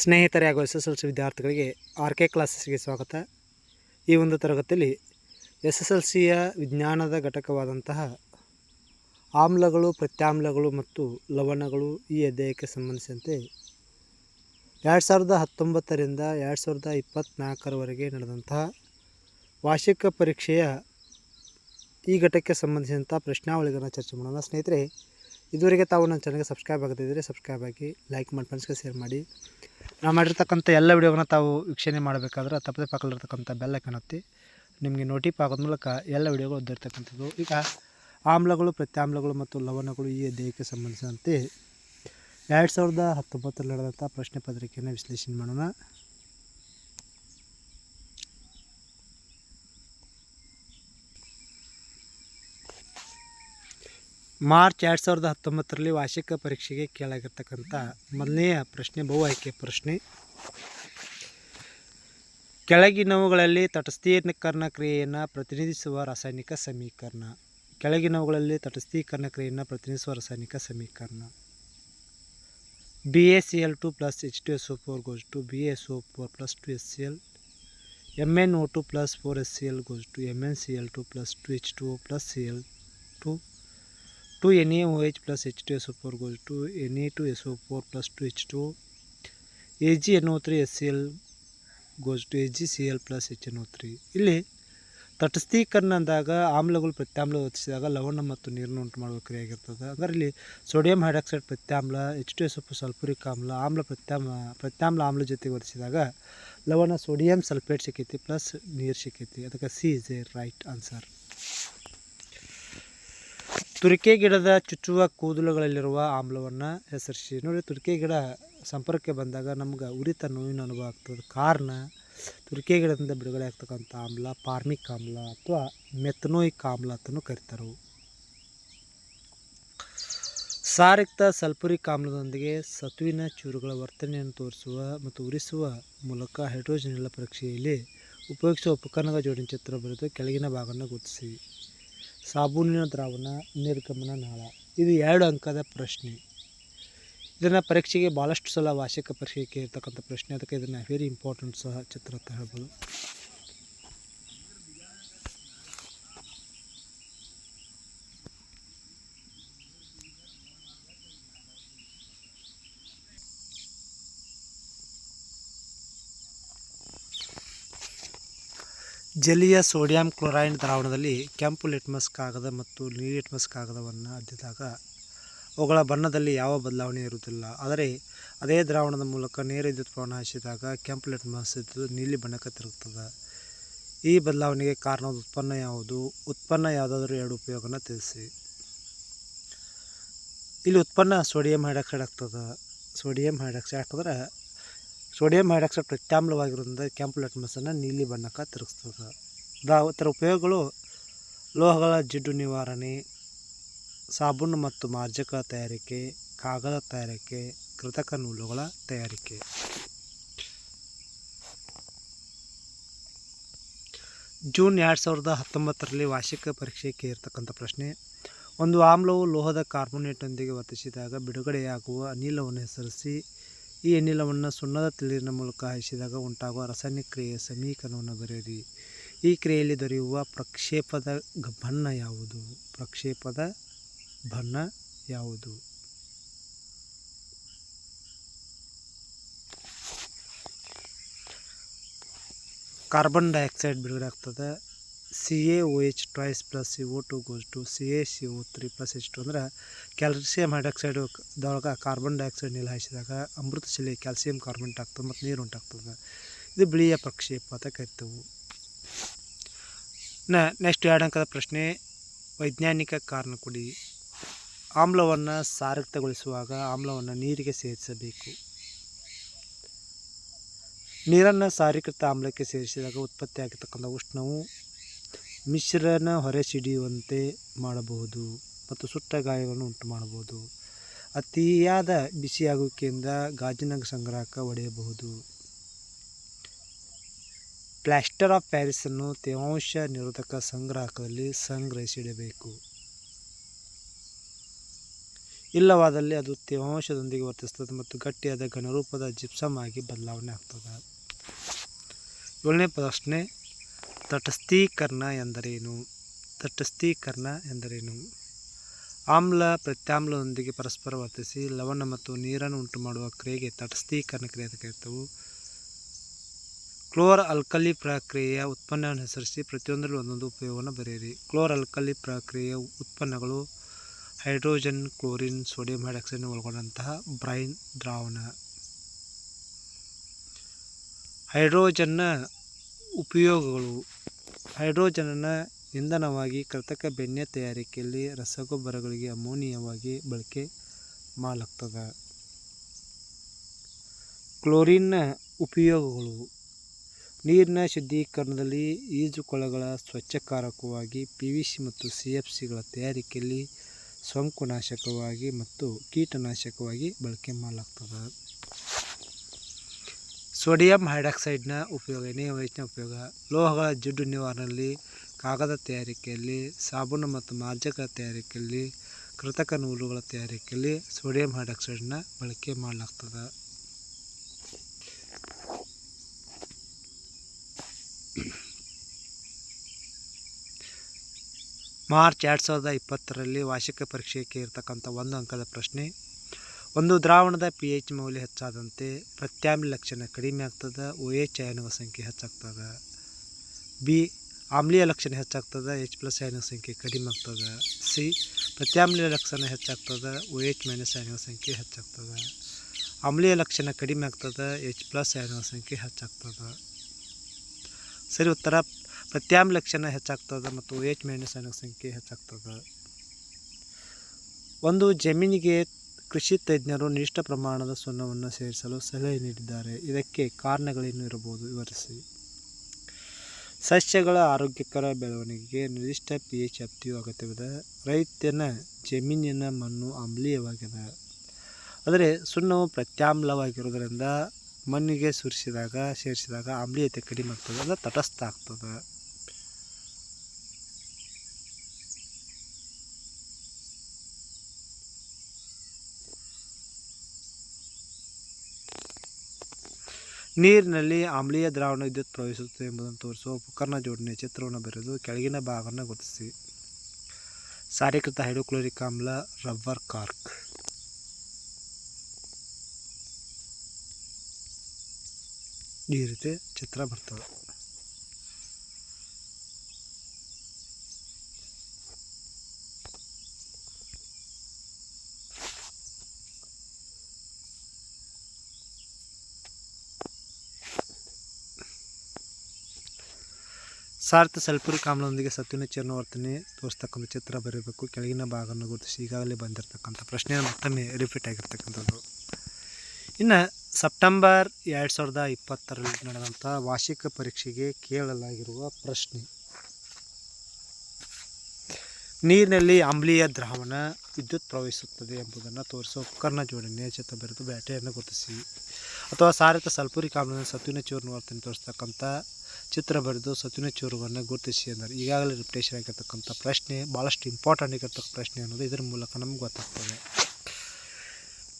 ಸ್ನೇಹಿತರೆ ಹಾಗೂ S S L C ವಿದ್ಯಾರ್ಥಿಗಳಿಗೆ ಆರ್ ಕೆ ಕ್ಲಾಸಸ್ಗೆ ಸ್ವಾಗತ. ಈ ಒಂದು ತರಗತಿಯಲ್ಲಿ ಎಸ್ ಎಸ್ ಎಲ್ ಸಿಯ ವಿಜ್ಞಾನದ ಘಟಕವಾದಂತಹ ಆಮ್ಲಗಳು, ಪ್ರತ್ಯಾಮ್ಲಗಳು ಮತ್ತು ಲವಣಗಳು ಈ ಅಧ್ಯಾಯಕ್ಕೆ ಸಂಬಂಧಿಸಿದಂತೆ ಎರಡು ಸಾವಿರದ ಹತ್ತೊಂಬತ್ತರಿಂದ ಎರಡು ಸಾವಿರದ ಇಪ್ಪತ್ತ್ನಾಲ್ಕರವರೆಗೆ ನಡೆದಂತಹ ವಾರ್ಷಿಕ ಪರೀಕ್ಷೆಯ ಈ ಘಟಕಕ್ಕೆ ಸಂಬಂಧಿಸಿದಂಥ ಪ್ರಶ್ನಾವಳಿಗಳನ್ನು ಚರ್ಚೆ ಮಾಡೋಣ. ಸ್ನೇಹಿತರೆ, ಇದುವರೆಗೆ ತಾವು ನನ್ನ ಚಾನಲ್ಗೆ ಸಬ್ಸ್ಕ್ರೈಬ್ ಆಗದಿದ್ದರೆ ಸಬ್ಸ್ಕ್ರೈಬ್ ಆಗಿ, ಲೈಕ್ ಮಾಡಿ ಫ್ರೆಂಡ್ಸ್ಗೆ ಶೇರ್ ಮಾಡಿ. ನಾವು ಮಾಡಿರ್ತಕ್ಕಂಥ ಎಲ್ಲ ವಿಡಿಯೋಗಳನ್ನ ತಾವು ವೀಕ್ಷಣೆ ಮಾಡಬೇಕಾದ್ರೆ ತಪ್ಪದೆ ಪಕ್ಕದಲ್ಲಿರ್ತಕ್ಕಂಥ ಬೆಲ್ಲ ಕಾಣುತ್ತೆ ನಿಮಗೆ ನೋಟಿಫ್ ಆಗೋದ ಮೂಲಕ ಎಲ್ಲ ವಿಡಿಯೋಗಳು ಓದಿರ್ತಕ್ಕಂಥದ್ದು ಈಗ ಆಮ್ಲಗಳು, ಪ್ರತ್ಯಾಮ್ಲಗಳು ಮತ್ತು ಲವಣಗಳು ಈ ದೇಹಕ್ಕೆ ಸಂಬಂಧಿಸಿದಂತೆ ಎರಡು ಸಾವಿರದ ಹತ್ತೊಂಬತ್ತರಲ್ಲಿ ನಡೆದಂಥ ಪ್ರಶ್ನೆ ಪತ್ರಿಕೆಯನ್ನು ವಿಶ್ಲೇಷಣೆ ಮಾಡೋಣ. ಮಾರ್ಚ್ ಎರಡು ಸಾವಿರದ ಹತ್ತೊಂಬತ್ತರಲ್ಲಿ ವಾರ್ಷಿಕ ಪರೀಕ್ಷೆಗೆ ಕೇಳಾಗಿರ್ತಕ್ಕಂಥ ಮೊದಲನೆಯ ಪ್ರಶ್ನೆ, ಬಹು ಆಯ್ಕೆ ಪ್ರಶ್ನೆ. ಕೆಳಗಿನವುಗಳಲ್ಲಿ ತಟಸ್ಥೀಕರಣ ಕ್ರಿಯೆಯನ್ನು ಪ್ರತಿನಿಧಿಸುವ ರಾಸಾಯನಿಕ ಸಮೀಕರಣ. ಕೆಳಗಿನವುಗಳಲ್ಲಿ ತಟಸ್ಥೀಕರಣ ಕ್ರಿಯೆಯನ್ನು ಪ್ರತಿನಿಧಿಸುವ ರಾಸಾಯನಿಕ ಸಮೀಕರಣ. B A C L two plus H two S O four goes to B S O four plus two S C L M N O two plus four S C L goes to M N C L two plus two H two O plus C L two two N A O H plus H two S O four goes to N two S O four plus two H two A G N O three S C L goes to A G C L plus H N O three ಇಲ್ಲಿ ತಟಸ್ಥೀಕರಣ ಅಂದಾಗ ಆಮ್ಲಗಳು ಪ್ರತ್ಯಾಮ್ಲ ವರ್ತಿಸಿದಾಗ ಲವಣ ಮತ್ತು ನೀರನ್ನು ಉಂಟು ಮಾಡುವ ಕ್ರಿಯೆ ಆಗಿರ್ತದೆ. ಅಂದರೆ ಇಲ್ಲಿ sodium hydroxide ಪ್ರತ್ಯಾಮ್ಲ, H two S O sulphuric ಆಮ್ಲ ಆಮ್ಲ ಪ್ರತ್ಯಾಮ, ಪ್ರತ್ಯಾಮ್ಲ ಆಮ್ಲ ಜೊತೆ ವರ್ತಿಸಿದಾಗ ಲವಣ ಸೋಡಿಯಂ ಸಲ್ಫೇಟ್ ಸಿಕ್ಕೈತಿ ಪ್ಲಸ್ ನೀರು ಸಿಕ್ಕೈತಿ. ಅದಕ್ಕೆ C is a right answer. ತುರಿಕೆ ಗಿಡದ ಚುಚ್ಚುವ ಕೂದಲುಗಳಲ್ಲಿರುವ ಆಮ್ಲವನ್ನು ಹೆಸರಿಸಿ. ನೋಡಿ, ತುರಿಕೆ ಗಿಡ ಸಂಪರ್ಕಕ್ಕೆ ಬಂದಾಗ ನಮ್ಗೆ ಉರಿತ ನೋವಿನ ಅನುಭವ ಆಗ್ತದೆ. ಕಾರಣ, ತುರಿಕೆ ಗಿಡದಿಂದ ಬಿಡುಗಡೆ ಆಗ್ತಕ್ಕಂಥ ಆಮ್ಲ ಪಾರ್ಮಿಕ್ ಆಮ್ಲ ಅಥವಾ ಮೆಥನೋಯಿಕ್ ಆಮ್ಲ ಅಂತಲೂ ಕರೀತಾರೆ ಸಾರಿಕ್ತ ಸಲ್ಫುರಿಕ್ ಆಮ್ಲದೊಂದಿಗೆ ಸತುವಿನ ಚೂರುಗಳ ವರ್ತನೆಯನ್ನು ತೋರಿಸುವ ಮತ್ತು ಉರಿಸುವ ಮೂಲಕ ಹೈಡ್ರೋಜನಿಲ್ಲ ಪರೀಕ್ಷೆಯಲ್ಲಿ ಉಪಯೋಗಿಸುವ ಉಪಕರಣಗಳ ಜೋಡಣೆ ಚಿತ್ರ ಬರೆದು ಕೆಳಗಿನ ಭಾಗವನ್ನು ಗುರುತಿಸಿ ಸಾಬೂನಿನ ದ್ರಾವಣ, ನಿರ್ಗಮನ, ನಾಳ. ಇದು ಎರಡು ಅಂಕದ ಪ್ರಶ್ನೆ. ಇದನ್ನು ಪರೀಕ್ಷೆಗೆ ಭಾಳಷ್ಟು ಸಲ ವಾರ್ಷಿಕ ಪರೀಕ್ಷೆಗೆ ಇರ್ತಕ್ಕಂಥ ಪ್ರಶ್ನೆ. ಅದಕ್ಕೆ ಇದನ್ನು ವೆರಿ ಇಂಪಾರ್ಟೆಂಟ್ ಸಹ ಚಿತ್ರ ಅಂತ ಹೇಳ್ಬೋದು. ಜಲೀಯ ಸೋಡಿಯಂ ಕ್ಲೋರೈಡ್ ದ್ರಾವಣದಲ್ಲಿ ಕೆಂಪು ಲಿಟ್ಮಸ್ ಕಾಗದ ಮತ್ತು ನೀಲಿ ಲಿಟ್ಮಸ್ ಕಾಗದವನ್ನು ಅದ್ದಿದಾಗ, ಅವುಗಳ ಬಣ್ಣದಲ್ಲಿ ಯಾವ ಬದಲಾವಣೆ ಇರುವುದಿಲ್ಲ. ಆದರೆ ಅದೇ ದ್ರಾವಣದ ಮೂಲಕ ನೇರ ವಿದ್ಯುತ್ ಪ್ರವಾಹ ಹಚ್ಚಿದಾಗ ಕೆಂಪು ಲಿಟ್ಮಸ್ ಇದ್ದು ನೀಲಿ ಬಣ್ಣಕ್ಕೆ ತಿರುಗುತ್ತದೆ. ಈ ಬದಲಾವಣೆಗೆ ಕಾರಣವಾದ ಉತ್ಪನ್ನ ಯಾವುದು? ಉತ್ಪನ್ನ ಯಾವುದಾದರೂ ಎರಡು ಉಪಯೋಗನ ತಿಳಿಸಿ. ಇಲ್ಲಿ ಉತ್ಪನ್ನ ಸೋಡಿಯಂ ಹೈಡ್ರಾಕ್ಸೈಡ್ ಆಗ್ತದೆ. ಸೋಡಿಯಂ ಹೈಡ್ರಾಕ್ಸೈಡ್ ಹಾಕಿದ್ರೆ ಸೋಡಿಯಂ ಹೈಡ್ರಾಕ್ಸೈಡ್ ಪ್ರತ್ಯಾಮ್ಲವಾಗಿರೋದ್ರಿಂದ ಕೆಂಪು ಲೆಟ್ಮಸನ್ನು ನೀಲಿ ಬಣ್ಣಕ್ಕೆ ತಿರುಗಿಸ್ತದೆ. ಇದರ ಉಪಯೋಗಗಳು ಲೋಹಗಳ ಜಿಡ್ಡು ನಿವಾರಣೆ, ಸಾಬೂನು ಮತ್ತು ಮಾರ್ಜಕ ತಯಾರಿಕೆ, ಕಾಗದ ತಯಾರಿಕೆ, ಕೃತಕ ನೂಲುಗಳ ತಯಾರಿಕೆ. ಜೂನ್ ಎರಡು ಸಾವಿರದ ಹತ್ತೊಂಬತ್ತರಲ್ಲಿ ವಾರ್ಷಿಕ ಪರೀಕ್ಷೆಗೆ ಇರತಕ್ಕಂಥ ಪ್ರಶ್ನೆ. ಒಂದು ಆಮ್ಲವು ಲೋಹದ ಕಾರ್ಬೋನೇಟ್ನೊಂದಿಗೆ ವರ್ತಿಸಿದಾಗ ಬಿಡುಗಡೆಯಾಗುವ ಅನಿಲವನ್ನು ಹೆಸರಿಸಿ ಈ ಅನಿಲವನ್ನು ಸುಣ್ಣದ ತಿಳಿನ ಮೂಲಕ ಹಾಯಿಸಿದಾಗ ಉಂಟಾಗುವ ರಾಸಾಯನಿಕ ಕ್ರಿಯೆಯ ಸಮೀಕರಣವನ್ನು ಬರೆಯಿರಿ. ಈ ಕ್ರಿಯೆಯಲ್ಲಿ ದೊರೆಯುವ ಪ್ರಕ್ಷೇಪದ ಬಣ್ಣ ಯಾವುದು? ಪ್ರಕ್ಷೇಪದ ಬಣ್ಣ ಯಾವುದು? ಕಾರ್ಬನ್ ಡೈಆಕ್ಸೈಡ್ ಬಿಡುಗಡೆ ಆಗ್ತದೆ. C A O H twice plus C O two goes to C A C O three plus H two ಅಂದ್ರೆ ಕ್ಯಾಲ್ಸಿಯಂ ಹೈಡ್ರಾಕ್ಸೈಡ್ ದೊಳಗೆ ಕಾರ್ಬನ್ ಡೈಆಕ್ಸೈಡ್ ನೀರು ಹಾಯಿಸಿದಾಗ ಅಮೃತಶಿಲೆ ಕ್ಯಾಲ್ಸಿಯಂ ಕಾರ್ಬನೇಟ್ ಆಗ್ತದೆ ಮತ್ತು ನೀರು ಉಂಟಾಗ್ತದೆ. ಇದು ಬಿಳಿಯ ಪ್ರಕ್ಷೇಪ ಅಂತ ಕರಿತೇವೆ. ನ ನೆಕ್ಸ್ಟ್ ಎರಡು ಅಂಕದ ಪ್ರಶ್ನೆ, ವೈಜ್ಞಾನಿಕ ಕಾರಣ ಕೊಡಿ ಆಮ್ಲವನ್ನು ಸಾರಕ್ತಗೊಳಿಸುವಾಗ ಆಮ್ಲವನ್ನು ನೀರಿಗೆ ಸೇರಿಸಬೇಕು. ನೀರನ್ನು ಸಾರೀಕೃತ ಆಮ್ಲಕ್ಕೆ ಸೇರಿಸಿದಾಗ ಉತ್ಪತ್ತಿಯಾಗಿರ್ತಕ್ಕಂಥ ಉಷ್ಣವು ಮಿಶ್ರಣ ಹೊರಸಿಡಿಯುವಂತೆ ಮಾಡಬಹುದು ಮತ್ತು ಸುಟ್ಟ ಗಾಯಗಳನ್ನು ಉಂಟು ಮಾಡಬಹುದು. ಅತಿಯಾದ ಬಿಸಿಯಾಗುವಿಕೆಯಿಂದ ಗಾಜಿನ ಸಂಗ್ರಹಕ್ಕೆ ಒಡೆಯಬಹುದು. ಪ್ಲಾಸ್ಟರ್ ಆಫ್ ಪ್ಯಾರಿಸನ್ನು ತೇವಾಂಶ ನಿರೋಧಕ ಸಂಗ್ರಾಹಕದಲ್ಲಿ ಸಂಗ್ರಹಿಸಿಡಬೇಕು. ಇಲ್ಲವಾದಲ್ಲಿ ಅದು ತೇವಾಂಶದೊಂದಿಗೆ ವರ್ತಿಸ್ತದೆ ಮತ್ತು ಗಟ್ಟಿಯಾದ ಘನರೂಪದ ಜಿಪ್ಸಮ್ ಆಗಿ ಬದಲಾವಣೆ ಆಗ್ತದೆ. ಏಳನೇ ಪ್ರಶ್ನೆ ತಟಸ್ಥೀಕರಣ ಎಂದರೇನು? ತಟಸ್ಥೀಕರಣ ಎಂದರೇನು? ಆಮ್ಲ ಪ್ರತ್ಯಾಮ್ಲದೊಂದಿಗೆ ಪರಸ್ಪರ ವರ್ತಿಸಿ ಲವಣ ಮತ್ತು ನೀರನ್ನು ಉಂಟು ಮಾಡುವ ಕ್ರಿಯೆಗೆ ತಟಸ್ಥೀಕರಣ ಕ್ರಿಯೆ ಅಂತ ಕರೀತವು. ಕ್ಲೋರ್ ಅಲ್ಕಲಿ ಪ್ರಕ್ರಿಯೆಯ ಉತ್ಪನ್ನವನ್ನು ಹೆಸರಿಸಿ ಪ್ರತಿಯೊಂದರಲ್ಲೂ ಒಂದೊಂದು ಉಪಯೋಗವನ್ನು ಬರೆಯಿರಿ. ಕ್ಲೋರ್ ಅಲ್ಕಲಿ ಪ್ರಕ್ರಿಯೆಯ ಉತ್ಪನ್ನಗಳು ಹೈಡ್ರೋಜನ್, ಕ್ಲೋರಿನ್, ಸೋಡಿಯಂ ಹೈಡ್ರಾಕ್ಸೈಡ್ ಒಳಗೊಂಡಂತಹ ಬ್ರೈನ್ ದ್ರಾವಣ. ಹೈಡ್ರೋಜನ್ನ ಉಪಯೋಗಗಳು ಹೈಡ್ರೋಜನನ್ನು ಇಂಧನವಾಗಿ ಕೃತಕ ಬೆಣ್ಣೆ ತಯಾರಿಕೆಯಲ್ಲಿ ರಸಗೊಬ್ಬರಗಳಿಗೆ ಅಮೋನಿಯಾವಾಗಿ ಬಳಕೆ ಮಾಡಲಾಗ್ತದ. ಕ್ಲೋರಿನ್ನ ಉಪಯೋಗಗಳು. ನೀರಿನ ಶುದ್ಧೀಕರಣದಲ್ಲಿ ಈಜುಕೊಳಗಳ ಸ್ವಚ್ಛಕಾರಕವಾಗಿ ಪಿ ವಿ ಸಿ ಮತ್ತು ಸಿ ಎಫ್ ಸಿಗಳ ತಯಾರಿಕೆಯಲ್ಲಿ ಸೋಂಕುನಾಶಕವಾಗಿ ಮತ್ತು ಕೀಟನಾಶಕವಾಗಿ ಬಳಕೆ ಮಾಡಲಾಗ್ತದೆ. ಸೋಡಿಯಂ ಹೈಡ್ರಾಕ್ಸೈಡ್ನ ಉಪಯೋಗ ಎಣ್ಣೆ ವಯಸ್ಸಿನ ಉಪಯೋಗ, ಲೋಹಗಳ ಜಿಡ್ಡು ನಿವಾರಣೆಯಲ್ಲಿ, ಕಾಗದ ತಯಾರಿಕೆಯಲ್ಲಿ, ಸಾಬೂನು ಮತ್ತು ಮಾರ್ಜಕ ತಯಾರಿಕೆಯಲ್ಲಿ, ಕೃತಕ ನೂಲುಗಳ ತಯಾರಿಕೆಯಲ್ಲಿ ಸೋಡಿಯಂ ಹೈಡ್ರಾಕ್ಸೈಡ್ನ ಬಳಕೆ ಮಾಡಲಾಗ್ತದೆ. ಮಾರ್ಚ್ ಎರಡು ಸಾವಿರದ ಇಪ್ಪತ್ತರಲ್ಲಿ ವಾರ್ಷಿಕ ಪರೀಕ್ಷೆಗೆ ಇರತಕ್ಕಂಥ ಒಂದು ಅಂಕದ ಪ್ರಶ್ನೆ ಒಂದು ದ್ರಾವಣದ ಪಿ ಎಚ್ ಮೌಲ್ಯ ಹೆಚ್ಚಾದಂತೆ ಪ್ರತ್ಯಾಮ್ಲ ಲಕ್ಷಣ ಕಡಿಮೆ ಆಗ್ತದೆ ಒ ಎಚ್ ಅಯಾನುಗಳ ಸಂಖ್ಯೆ ಹೆಚ್ಚಾಗ್ತದೆ. ಬಿ ಆಮ್ಲೀಯ ಲಕ್ಷಣ ಹೆಚ್ಚಾಗ್ತದೆ ಎಚ್ ಪ್ಲಸ್ ಅಯಾನುಗಳ ಸಂಖ್ಯೆ ಕಡಿಮೆ ಆಗ್ತದೆ. ಸಿ ಪ್ರತ್ಯಾಮ್ಲೀಯ ಲಕ್ಷಣ ಹೆಚ್ಚಾಗ್ತದೆ ಓ ಎಚ್ ಮೈನಸ್ ಅಯಾನುಗಳ ಸಂಖ್ಯೆ ಹೆಚ್ಚಾಗ್ತದೆ. ಆಮ್ಲೀಯ ಲಕ್ಷಣ ಕಡಿಮೆ ಆಗ್ತದೆ ಎಚ್ ಪ್ಲಸ್ ಅಯಾನುಗಳ ಸಂಖ್ಯೆ ಹೆಚ್ಚಾಗ್ತದೆ. ಸರಿ, ಉತ್ತರ. ಪ್ರತ್ಯಾಮ್ಲ ಲಕ್ಷಣ ಹೆಚ್ಚಾಗ್ತದೆ ಮತ್ತು ಒ ಎಚ್ ಮೈನಸ್ ಅಯಾನುಗಳ ಸಂಖ್ಯೆ ಹೆಚ್ಚಾಗ್ತದೆ. ಒಂದು ಜಮೀನಿಗೆ ಕೃಷಿ ತಜ್ಞರು ನಿರ್ದಿಷ್ಟ ಪ್ರಮಾಣದ ಸುಣ್ಣವನ್ನು ಸೇರಿಸಲು ಸಲಹೆ ನೀಡಿದ್ದಾರೆ. ಇದಕ್ಕೆ ಕಾರಣಗಳೇನು ಇರಬಹುದು. ವಿವರಿಸಿ. ಸಸ್ಯಗಳ ಆರೋಗ್ಯಕರ ಬೆಳವಣಿಗೆಗೆ ನಿರ್ದಿಷ್ಟ ಪಿ ಎಚ್ ವ್ಯಾಪ್ತಿಯು ಅಗತ್ಯವಿದೆ. ರೈತನ ಜಮೀನಿನ ಮಣ್ಣು ಆಮ್ಲೀಯವಾಗಿದೆ ಆದರೆ ಸುಣ್ಣವು ಪ್ರತ್ಯಾಮ್ಲವಾಗಿರುವುದರಿಂದ ಮಣ್ಣಿಗೆ ಸುರಿಸಿದಾಗ, ಸೇರಿಸಿದಾಗ ಆಮ್ಲೀಯತೆ ಕಡಿಮೆ ಆಗ್ತದೆ, ಅಂದರೆ ತಟಸ್ಥ ಆಗ್ತದೆ. ನೀರಿನಲ್ಲಿ ಆಮ್ಲೀಯ ದ್ರಾವಣ ವಿದ್ಯುತ್ ಪ್ರವೇಶಿಸುತ್ತದೆ ಎಂಬುದನ್ನು ತೋರಿಸುವ ಉಪಕರಣ ಜೋಡಣೆಯ ಚಿತ್ರವನ್ನು ಬರೆದು ಕೆಳಗಿನ ಭಾಗವನ್ನು ಗುರುತಿಸಿ. ಸಾರೀಕೃತ ಹೈಡ್ರೋಕ್ಲೋರಿಕ್ ಆಮ್ಲ ರಬ್ಬರ್ ಕಾರ್ಕ್. ಈ ರೀತಿ ಚಿತ್ರ ಬರ್ತವೆ ಸಾರ್ಥ ಸಲ್ಫ್ಯೂರಿಕ್ ಆಮ್ಲದೊಂದಿಗೆ ಸತ್ವಿನ ಚರ್ಣ ವರ್ತನೆ ತೋರಿಸ್ತಕ್ಕಂಥ ಚಿತ್ರ ಬರೀಬೇಕು. ಕೆಳಗಿನ ಭಾಗವನ್ನು ಗುರುತಿಸಿ ಈಗಾಗಲೇ ಬಂದಿರತಕ್ಕಂಥ ಪ್ರಶ್ನೆ ಮತ್ತೊಮ್ಮೆ ರಿಪೀಟ್ ಆಗಿರ್ತಕ್ಕಂಥದ್ದು. ಇನ್ನು ಸೆಪ್ಟೆಂಬರ್ ಎರಡು ಸಾವಿರದ ಇಪ್ಪತ್ತರಲ್ಲಿ ನಡೆದಂಥ ವಾರ್ಷಿಕ ಪರೀಕ್ಷೆಗೆ ಕೇಳಲಾಗಿರುವ ಪ್ರಶ್ನೆ. ನೀರಿನಲ್ಲಿ ಆಮ್ಲೀಯ ದ್ರಾವಣ ವಿದ್ಯುತ್ ಪ್ರವಹಿಸುತ್ತದೆ ಎಂಬುದನ್ನು ತೋರಿಸುವ ಉಪಕರಣ ಜೋಡಣೆ ಚಿತ್ರ ಬರೆದು ಬ್ಯಾಟರಿಯನ್ನು ಗುರುತಿಸಿ. ಅಥವಾ ಸಾರಿತ ಸಲ್ಪುರಿ ಆಮ್ಲದ ಸತ್ವಿನ ಚೂರ್ಣ ವರ್ತನೆ ತೋರಿಸ್ತಕ್ಕಂಥ ಚಿತ್ರ ಬರೆದು ಸತಿನ ಚೂರುವನ್ನು ಗುರುತಿಸಿ ಅಂದರೆ ಈಗಾಗಲೇ ರಿಪ್ಟೇಷನ್ ಆಗಿರ್ತಕ್ಕಂಥ ಪ್ರಶ್ನೆ ಭಾಳಷ್ಟು ಇಂಪಾರ್ಟೆಂಟ್ ಆಗಿರ್ತಕ್ಕಂಥ ಪ್ರಶ್ನೆ ಅನ್ನೋದು ಇದರ ಮೂಲಕ ನಮ್ಗೆ ಗೊತ್ತಾಗ್ತದೆ.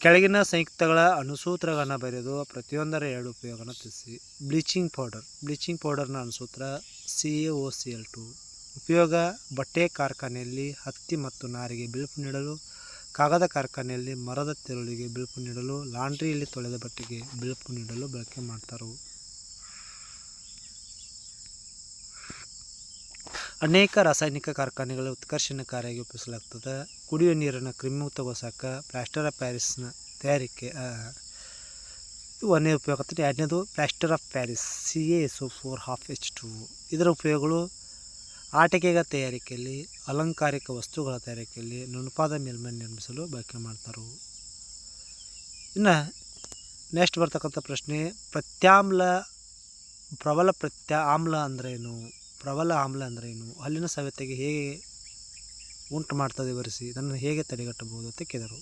ಕೆಳಗಿನ ಸಂಯುಕ್ತಗಳ ಅನುಸೂತ್ರಗಳನ್ನು ಬರೆದು ಪ್ರತಿಯೊಂದರ ಎರಡು ಉಪಯೋಗನ ತಿಳಿಸಿ. ಬ್ಲೀಚಿಂಗ್ ಪೌಡರ್ ಬ್ಲೀಚಿಂಗ್ ಪೌಡರ್ನ ಅನುಸೂತ್ರ C A O C L two ಉಪಯೋಗ, ಬಟ್ಟೆ ಕಾರ್ಖಾನೆಯಲ್ಲಿ ಹತ್ತಿ ಮತ್ತು ನಾರಿಗೆ ಬಿಳುಪು ನೀಡಲು, ಕಾಗದ ಕಾರ್ಖಾನೆಯಲ್ಲಿ ಮರದ ತಿರುಳಿಗೆ ಬಿಳುಪು ನೀಡಲು ಲಾಂಡ್ರಿಯಲ್ಲಿ ತೊಳೆದ ಬಟ್ಟೆಗೆ ಬಿಳುಪು ನೀಡಲು ಬಳಕೆ ಮಾಡ್ತಾರೆ? ಅನೇಕ ರಾಸಾಯನಿಕ ಕಾರ್ಖಾನೆಗಳ ಉತ್ಕರ್ಷಣಕಾರಿಯಾಗಿ ಉಪಯೋಗಿಸಲಾಗ್ತದೆ. ಕುಡಿಯುವ ನೀರನ್ನು ಕ್ರಿಮಿಮುಕ್ತಗೊಳಿಸಾಕ ಪ್ಲಾಸ್ಟರ್ ಆಫ್ ಪ್ಯಾರಿಸ್ನ ತಯಾರಿಕೆ ಒಂದೇ ಉಪಯೋಗ ಆಗ್ತದೆ. ಎರಡನೇದು plaster of Paris C A S O four half H two ಇದರ ಉಪಯೋಗಗಳು ಆಟಿಕೆಗಳ ತಯಾರಿಕೆಯಲ್ಲಿ, ಅಲಂಕಾರಿಕ ವಸ್ತುಗಳ ತಯಾರಿಕೆಯಲ್ಲಿ, ನುಣುಪಾದ ಮೇಲ್ಮೈ ನಿರ್ಮಿಸಲು ಬಳಕೆ ಮಾಡ್ತಾರೆ. ಇನ್ನು ನೆಕ್ಸ್ಟ್ ಬರ್ತಕ್ಕಂಥ ಪ್ರಶ್ನೆ, ಪ್ರತ್ಯಾಮ್ಲ, ಪ್ರಬಲ ಪ್ರತ್ಯ ಆಮ್ಲ ಅಂದ್ರೇನು ಪ್ರಬಲ ಆಮ್ಲ ಅಂದ್ರೇನು? ಹಲ್ಲಿನ ಸವೆತೆಗೆ ಹೇಗೆ ಉಂಟು ಮಾಡ್ತದೆ ಬರೆಸಿ, ಇದನ್ನು ಹೇಗೆ ತಡೆಗಟ್ಟಬಹುದು ಅಂತ ಕೇಳಿದರು.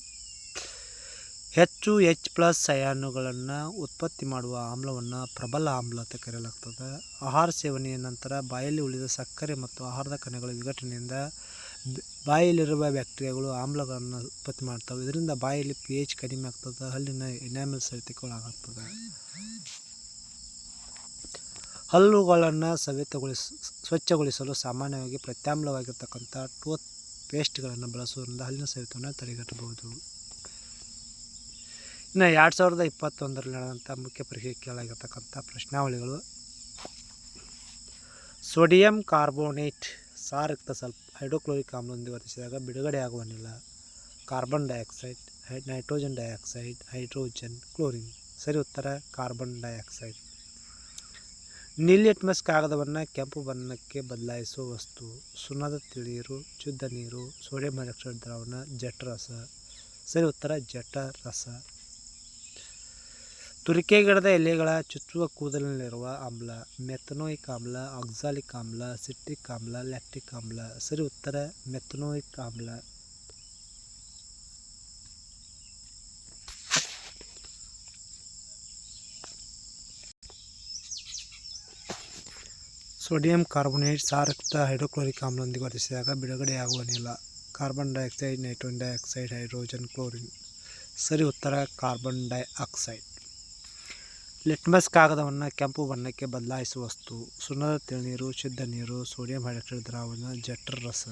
ಹೆಚ್ಚು ಎಚ್ ಪ್ಲಸ್ ಸಯಾನುಗಳನ್ನು ಉತ್ಪತ್ತಿ ಮಾಡುವ ಆಮ್ಲವನ್ನು ಪ್ರಬಲ ಆಮ್ಲ ಅಂತ ಕರೆಯಲಾಗ್ತದೆ. ಆಹಾರ ಸೇವನೆಯ ನಂತರ ಬಾಯಲ್ಲಿ ಉಳಿದ ಸಕ್ಕರೆ ಮತ್ತು ಆಹಾರದ ಕಣಗಳ ವಿಘಟನೆಯಿಂದ ಬಾಯಲ್ಲಿರುವ ಬ್ಯಾಕ್ಟೀರಿಯಾಗಳು ಆಮ್ಲಗಳನ್ನು ಉತ್ಪತ್ತಿ ಮಾಡ್ತವೆ. ಇದರಿಂದ ಬಾಯಲ್ಲಿ ಪಿ ಎಚ್ ಕಡಿಮೆ ಆಗ್ತದೆ ಹಲ್ಲಿನ ಎನಾಮೆಲ್ ಸಹಿತಕ್ಕೆ ಒಳಗಾಗ್ತದೆ. ಹಲ್ಲುಗಳನ್ನು ಸವೆತಗೊಳಿಸ, ಸ್ವಚ್ಛಗೊಳಿಸಲು ಸಾಮಾನ್ಯವಾಗಿ ಪ್ರತ್ಯಾಮ್ಲವಾಗಿರ್ತಕ್ಕಂಥ ಟೂತ್ ಪೇಸ್ಟ್ಗಳನ್ನು ಬಳಸುವುದರಿಂದ ಹಲ್ಲಿನ ಸವೆತವನ್ನು ತಡೆಗಟ್ಟಬಹುದು. ಇನ್ನು ಎರಡು ಸಾವಿರದ ಇಪ್ಪತ್ತೊಂದರಲ್ಲಿ ನಡೆದಂಥ ಮುಖ್ಯ ಪರೀಕ್ಷೆ ಕೇಳಾಗಿರ್ತಕ್ಕಂಥ ಪ್ರಶ್ನಾವಳಿಗಳು. ಸೋಡಿಯಂ ಕಾರ್ಬೋನೇಟ್ ಸಾರಕ್ತ ಸ್ವಲ್ಪ ಹೈಡ್ರೋಕ್ಲೋರಿಕ್ ಆಮ್ಲದೊಂದಿಗೆ ವರ್ತಿಸಿದಾಗ ಬಿಡುಗಡೆಯಾಗುವನಿಲ್ಲ. Carbon dioxide nitrogen dioxide, hydrogen, chlorine. ಸರಿ ಉತ್ತರ, ಕಾರ್ಬನ್ ಡೈಆಕ್ಸೈಡ್. ನೀಲಿ ಎಟ್ಮಸ್ ಕಾಗದವನ್ನು ಕೆಂಪು ಬಣ್ಣಕ್ಕೆ ಬದಲಾಯಿಸುವ ವಸ್ತು, ಸುಣ್ಣದ ತಿಳಿಯರು ಶುದ್ಧ ನೀರು, ಸೋಡಿಯಂ ಹೈಡ್ರಾಕ್ಸೈಡ್ ದ್ರಾವಣ ಜಠರಸ ಸರಿ, ಉತ್ತರ ಜಠರಸ ತುರಿಕೆ ಗಿಡದ ಎಲೆಗಳ ಚುಚ್ಚುವ ಕೂದಲಿನಲ್ಲಿರುವ ಆಮ್ಲ, ಮೆಥನೋಯಿಕ್ ಆಮ್ಲ, ಆಕ್ಸಾಲಿಕ್ ಆಮ್ಲ, ಸಿಟ್ರಿಕ್ ಆಮ್ಲ, ಲ್ಯಾಕ್ಟಿಕ್ ಆಮ್ಲ. ಸರಿ, ಉತ್ತರ, ಮೆಥನೋಯಿಕ್ ಆಮ್ಲ. ಸೋಡಿಯಂ ಕಾರ್ಬೊನೇಟ್ ಸಾರಕ್ತ ಹೈಡ್ರೋಕ್ಲೋರಿಕ್ ಆಮ್ಲದೊಂದಿಗೆ ವರ್ತಿಸಿದಾಗ ಬಿಡುಗಡೆಯಾಗುವ ನಿಲ್ಲ carbon dioxide nitrogen dioxide, hydrogen chlorine. ಸರಿ, ಉತ್ತರ. Carbon dioxide. ಲಿಟ್ಮಸ್ ಕಾಗದವನ್ನು ಕೆಂಪು ಬಣ್ಣಕ್ಕೆ ಬದಲಾಯಿಸುವ ವಸ್ತು. ಸುಣ್ಣದ ತಿಳಿನೀರು, ಶುದ್ಧ ನೀರು, ಸೋಡಿಯಂ ಹೈಡ್ರಾಕ್ಸೈಡ್ ದ್ರಾವಣ, ಜಠರ ರಸ.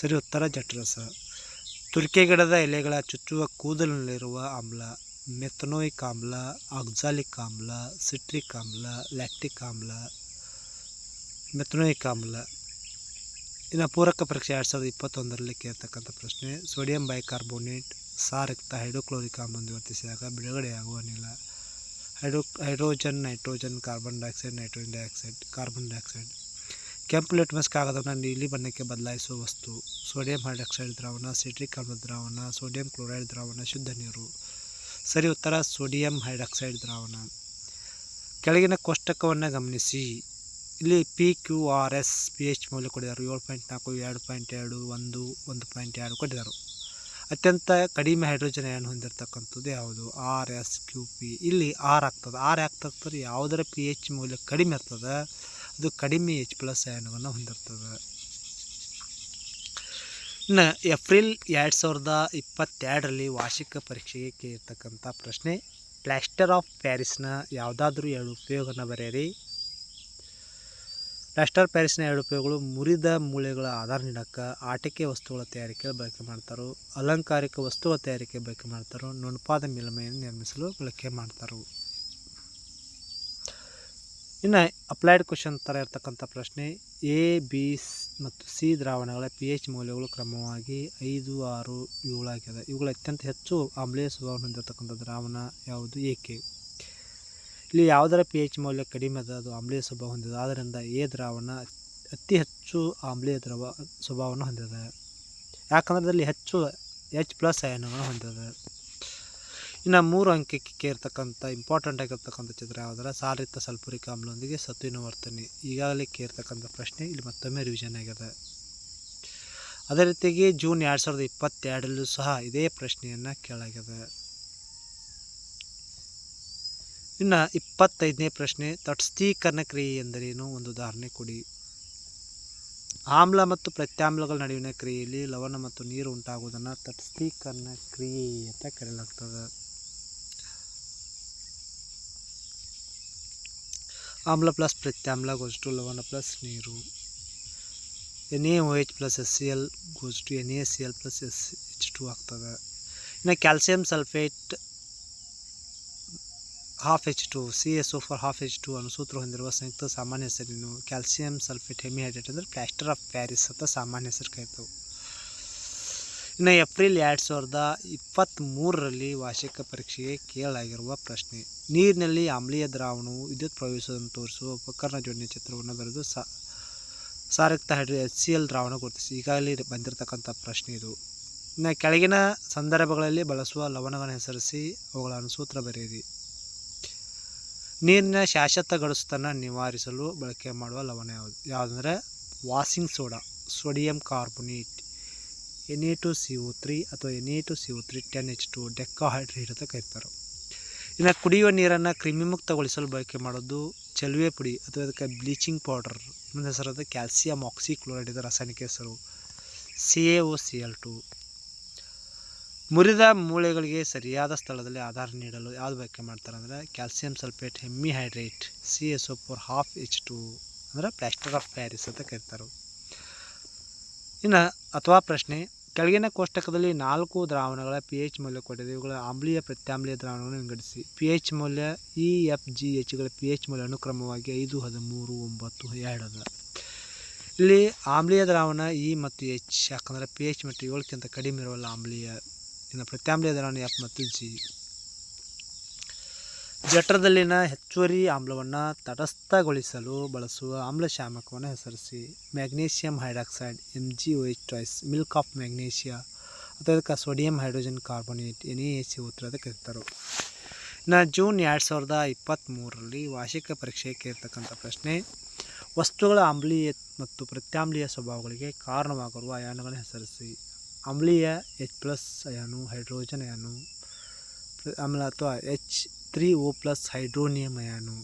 ಸರಿ, ಉತ್ತರ. ಜಠರಸ ತುರಿಕೆ ಗಿಡದ ಎಲೆಗಳ ಚುಚ್ಚುವ ಕೂದಲಿನಲ್ಲಿರುವ ಆಮ್ಲ. ಮೆಥನೋಯಿಕ್ ಆಮ್ಲ ಆಕ್ಸಾಲಿಕ್ ಆಮ್ಲ ಸಿಟ್ರಿಕ್ ಆಮ್ಲ ಲ್ಯಾಕ್ಟಿಕ್ ಆಮ್ಲ ಮೆಥನೋಯಿಕ್ ಆಮ್ಲ ಇನ್ನು ಪೂರಕ ಪರೀಕ್ಷೆ ಎರಡು ಸಾವಿರದ ಇಪ್ಪತ್ತೊಂದರಲ್ಲಿ ಕೇಳ್ತಕ್ಕಂಥ ಪ್ರಶ್ನೆ, ಸೋಡಿಯಂ ಬೈಕಾರ್ಬೋನೇಟ್ ಸಾರಕ್ತ ಹೈಡ್ರೋಕ್ಲೋರಿಕ್ ಆಮ್ಲದಿಂದ ವರ್ತಿಸಿದಾಗ ಬಿಡುಗಡೆಯಾಗುವ ಅನಿಲ. Hydro, hydrogen, nitrogen, carbon dioxide, nitrogen dioxide, carbon dioxide. ಕೆಂಪು ಲಿಟ್ಮಸ್ ಕಾಗದವನ್ನು ನೀಲಿ ಬಣ್ಣಕ್ಕೆ ಬದಲಾಯಿಸುವ ವಸ್ತು. ಸೋಡಿಯಂ ಹೈಡ್ರಾಕ್ಸೈಡ್ ದ್ರಾವಣ, ಸಿಟ್ರಿಕ್ ಆಮ್ಲ ದ್ರಾವಣ, ಸೋಡಿಯಂ ಕ್ಲೋರೈಡ್ ದ್ರಾವಣ, ಶುದ್ಧ ನೀರು. ಸರಿ ಉತ್ತರ, ಸೋಡಿಯಂ ಹೈಡ್ರಾಕ್ಸೈಡ್ ದ್ರಾವಣ. ಕೆಳಗಿನ ಕೋಷ್ಟಕವನ್ನು ಗಮನಿಸಿ. ಇಲ್ಲಿ P Q R S P H ಮೌಲ್ಯ ಕೊಟ್ಟಿದ್ದಾರೆ. ಏಳು ಪಾಯಿಂಟ್ ನಾಲ್ಕು, ಎರಡು ಪಾಯಿಂಟ್ ಎರಡು, ಒಂದು ಒಂದು ಪಾಯಿಂಟ್ ಎರಡು ಕೊಟ್ಟಿದ್ದಾರೆ. ಅತ್ಯಂತ ಕಡಿಮೆ ಹೈಡ್ರೋಜನ್ ಏನು ಹೊಂದಿರತಕ್ಕಂಥದ್ದು ಯಾವುದು? ಆರ್ ಎಸ್ ಕ್ಯೂ ಪಿ ಇಲ್ಲಿ ಆರ್ ಆಗ್ತದೆ. ಆರ್ ಆಗ್ತದೆ ಯಾವುದರ ಪಿ ಎಚ್ ಮೌಲ್ಯ ಕಡಿಮೆ ಇರ್ತದೆ? ಅದು ಕಡಿಮೆ ಎಚ್ ಪ್ಲಸ್ ಆಯನವನ್ನು ಹೊಂದಿರ್ತದೆ. ಇನ್ನು ಏಪ್ರಿಲ್ ಎರಡು ಸಾವಿರದ ಇಪ್ಪತ್ತೆರಡರಲ್ಲಿ ವಾರ್ಷಿಕ ಪರೀಕ್ಷೆಗೆ ಕೇಳಿರ್ತಕ್ಕಂಥ ಪ್ರಶ್ನೆ ಪ್ಲ್ಯಾಸ್ಟರ್ ಆಫ್ ಪ್ಯಾರಿಸ್ನ ಯಾವುದಾದ್ರೂ ಎರಡು ಉಪಯೋಗನ ಬರೆಯಿರಿ. ಪ್ಲಾಸ್ಟರ್ ಪ್ಯಾರಿಸ್ನ ಎರಡು ಉಪಯೋಗಗಳು ಮುರಿದ ಮೂಳೆಗಳ ಆಧಾರ ನೀಡಕ್ಕೆ ಆಟಿಕೆ ವಸ್ತುಗಳ ತಯಾರಿಕೆ ಬಳಕೆ ಮಾಡ್ತಾರೋ, ಅಲಂಕಾರಿಕ ವಸ್ತುಗಳ ತಯಾರಿಕೆ ಬಳಕೆ ಮಾಡ್ತಾರೋ, ನುಣುಪಾದ ಮೇಲ್ಮೈಯನ್ನು ನಿರ್ಮಿಸಲು ಬಳಕೆ ಮಾಡ್ತಾರೋ. ಇನ್ನು ಅಪ್ಲೈಡ್ ಕ್ವಶನ್ ಥರ ಇರ್ತಕ್ಕಂಥ ಪ್ರಶ್ನೆ, ಎ, ಬಿ ಮತ್ತು ಸಿ ದ್ರಾವಣಗಳ ಪಿ ಎಚ್ ಮೌಲ್ಯಗಳು ಕ್ರಮವಾಗಿ ಐದು, ಆರು, ಏಳು ಆಗಿದೆ ಇವುಗಳು ಅತ್ಯಂತ ಹೆಚ್ಚು ಆಮ್ಲೀಯ ಸ್ವಭಾವ ಹೊಂದಿರತಕ್ಕಂಥ ದ್ರಾವಣ ಯಾವುದು? ಏಕೆ? ಇಲ್ಲಿ ಯಾವುದರ ಪಿ ಎಚ್ ಮೌಲ್ಯ ಕಡಿಮೆ ಅದ, ಅದು ಆಮ್ಲೀಯ ಸ್ವಭಾವ ಹೊಂದಿದೆ. ಆದ್ದರಿಂದ ಎ ದ್ರಾವಣ ಅತಿ ಹೆಚ್ಚು ಆಮ್ಲೀಯ ದ್ರವ ಸ್ವಭಾವವನ್ನು ಹೊಂದಿದೆ. ಯಾಕಂದ್ರೆ ಅದರಲ್ಲಿ ಹೆಚ್ಚು ಎಚ್ ಪ್ಲಸ್ ಅಯಾನಗಳನ್ನು ಹೊಂದಿದೆ. ಇನ್ನು ಮೂರು ಅಂಕಕ್ಕೆ ಇರ್ತಕ್ಕಂಥ ಇಂಪಾರ್ಟೆಂಟ್ ಆಗಿರ್ತಕ್ಕಂಥ ಚಿತ್ರ ಯಾವುದರ? ಸಾರಿತ ಸಲ್ಫುರಿಕ್ ಆಮ್ಲದೊಂದಿಗೆ ಸತ್ವಿನ ವರ್ತನೆ. ಈಗಾಗಲೇ ಕೇರ್ತಕ್ಕಂಥ ಪ್ರಶ್ನೆ, ಇಲ್ಲಿ ಮತ್ತೊಮ್ಮೆ ರಿವಿಷನ್ ಆಗಿದೆ. ಅದೇ ರೀತಿಯಾಗಿ ಜೂನ್ ಎರಡು ಸಾವಿರದ ಇಪ್ಪತ್ತೆರಡರಲ್ಲೂ ಸಹ ಇದೇ ಪ್ರಶ್ನೆಯನ್ನು ಕೇಳಾಗಿದೆ. ಇನ್ನು ಇಪ್ಪತ್ತೈದನೇ ಪ್ರಶ್ನೆ, ತಟಸ್ಥೀಕರಣ ಕ್ರಿಯೆ ಎಂದರೇನು? ಒಂದು ಉದಾಹರಣೆ ಕೊಡಿ. ಆಮ್ಲ ಮತ್ತು ಪ್ರತ್ಯಾಮ್ಲಗಳ ನಡುವಿನ ಕ್ರಿಯೆಯಲ್ಲಿ ಲವಣ ಮತ್ತು ನೀರು ಉಂಟಾಗುವುದನ್ನು ತಟಸ್ಥೀಕರಣ ಕ್ರಿಯೆ ಅಂತ ಕರೆಯಲಾಗ್ತದೆ. ಆಮ್ಲ ಪ್ಲಸ್ ಪ್ರತ್ಯಾಮ್ಲ ಗೋಸ್ ಟು ಲವಣ ಪ್ಲಸ್ ನೀರು. N A O H plus S C L goes to N A C L plus S H two ಆಗ್ತದೆ. ಇನ್ನು calcium sulphate half H two C S O four half H two ಅನ್ನು ಸೂತ್ರ ಹೊಂದಿರುವ ಸಂಯುಕ್ತ ಸಾಮಾನ್ಯ ಹೆಸರೇನು calcium sulphate hemihydrate ಅಂದರೆ plaster of Paris ಅಂತ ಸಾಮಾನ್ಯ ಹೆಸರು ಕರಿತವೆ ಇನ್ನು ಏಪ್ರಿಲ್ ಎರಡು ಸಾವಿರದ ಇಪ್ಪತ್ತ್ಮೂರರಲ್ಲಿ ವಾರ್ಷಿಕ ಪರೀಕ್ಷೆಗೆ ಕೇಳಲಾಗಿರುವ ಪ್ರಶ್ನೆ. ನೀರಿನಲ್ಲಿ ಆಮ್ಲೀಯ ದ್ರಾವಣವು ವಿದ್ಯುತ್ ಪ್ರವೇಶವನ್ನು ತೋರಿಸುವ ಉಪಕರಣ ಜೋಡಣೆ ಚಿತ್ರವನ್ನು ಬರೆದು ಸಾರಕ್ತ ಹೈಡ್ರೋ ಎಚ್ ಸಿ ಎಲ್ ದ್ರಾವಣ ಗುರುತಿಸಿ. ಈಗಾಗಲೇ ಬಂದಿರತಕ್ಕಂಥ ಪ್ರಶ್ನೆ ಇದು. ಇನ್ನು ಕೆಳಗಿನ ಸಂದರ್ಭಗಳಲ್ಲಿ ಬಳಸುವ ಲವಣಗಳನ್ನು ಹೆಸರಿಸಿ ಅವುಗಳ ಅನುಸೂತ್ರ ಬರೆಯಿರಿ. ನೀರಿನ ಶಾಶ್ವತ ಗಡುಸುತನ ನಿವಾರಿಸಲು ಬಳಕೆ ಮಾಡುವ ಲವಣ ಯಾವುದು? ಯಾವುದಂದರೆ washing soda, sodium carbonate. N A two C O three ಅಥವಾ N A two C O three ten H two decahydrate ಅಂತ ಕರೀತಾರೆ. ಇನ್ನು ಕುಡಿಯುವ ನೀರನ್ನು ಕ್ರಿಮಿಮುಕ್ತಗೊಳಿಸಲು ಬಳಕೆ ಮಾಡೋದು ಚೆಲುವೆ ಪುಡಿ ಅಥವಾ ಅದಕ್ಕೆ ಬ್ಲೀಚಿಂಗ್ ಪೌಡರ್. ಇನ್ನೊಂದು ಹೆಸರಾದ ಕ್ಯಾಲ್ಸಿಯಂ ಆಕ್ಸಿಕ್ಲೋರೈಡ್ ಇದು ರಾಸಾಯನಿಕ ಹೆಸರು. C A O C L two. ಮುರಿದ ಮೂಳೆಗಳಿಗೆ ಸರಿಯಾದ ಸ್ಥಳದಲ್ಲಿ ಆಧಾರ ನೀಡಲು ಯಾವುದು ಬಳಕೆ ಮಾಡ್ತಾರೆ ಅಂದರೆ calcium sulphate hemihydrate C S O four half H two ಅಂದರೆ ಪ್ಲಾಸ್ಟರ್ ಆಫ್ ಪ್ಯಾರಿಸ್ ಅಂತ ಕರೀತಾರೆ. ಇನ್ನು ಅಥವಾ ಪ್ರಶ್ನೆ ಕೆಳಗಿನ ಕೋಷ್ಟಕದಲ್ಲಿ ನಾಲ್ಕು ದ್ರಾವಣಗಳ ಪಿ ಎಚ್ ಮೌಲ್ಯ ಕೊಟ್ಟಿದೆ. ಇವುಗಳ ಆಮ್ಲೀಯ ಪ್ರತ್ಯಾಮ್ಲೀಯ ದ್ರಾವಣಗಳನ್ನು ವಿಂಗಡಿಸಿ. ಪಿ ಎಚ್ ಮೌಲ್ಯ ಇ ಎಫ್ ಜಿ ಎಚ್ಗಳ ಪಿ ಎಚ್ ಮೌಲ್ಯ ಅನುಕ್ರಮವಾಗಿ ಐದು, ಹದಿಮೂರು, ಒಂಬತ್ತು, ಎರಡು ಅದ. ಇಲ್ಲಿ ಆಮ್ಲೀಯ ದ್ರಾವಣ ಇ ಮತ್ತು ಎಚ್ ಯಾಕಂದರೆ ಪಿ ಎಚ್ ಮತ್ತು ಏಳಕ್ಕಿಂತ ಕಡಿಮೆ ಇರುವಲ್ಲ ಆಮ್ಲೀಯ, ಇನ್ನು ಪ್ರತ್ಯಾಮ್ಲೀಯ ದ್ರಾವಣ ಎಫ್ ಮತ್ತು ಜಿ ಜಠರದಲ್ಲಿನ ಹೆಚ್ಚುವರಿ ಆಮ್ಲವನ್ನು ತಟಸ್ಥಗೊಳಿಸಲು ಬಳಸುವ ಆಮ್ಲಶಾಮಕವನ್ನು ಹೆಸರಿಸಿ. Magnesium hydroxide M G O H twice milk of magnesia ಅಥವಾ ಅದಕ್ಕೆ sodium hydrogen carbonate N A A C ಉತ್ತರ ಕರೀತಾರೆ. ಇನ್ನು ಜೂನ್ ಎರಡು ಸಾವಿರದ ಇಪ್ಪತ್ತ್ಮೂರರಲ್ಲಿ ವಾರ್ಷಿಕ ಪರೀಕ್ಷೆಗೆ ಇರ್ತಕ್ಕಂಥ ಪ್ರಶ್ನೆ, ವಸ್ತುಗಳ ಆಮ್ಲೀಯ ಮತ್ತು ಪ್ರತ್ಯಾಮ್ಲೀಯ ಸ್ವಭಾವಗಳಿಗೆ ಕಾರಣವಾಗಿರುವ ಅಯಾನುಗಳನ್ನು ಹೆಸರಿಸಿ. ಆಮ್ಲೀಯ H plus ion, hydrogen ion ಆಮ್ಲ ಅಥವಾ H three O plus hydronium ion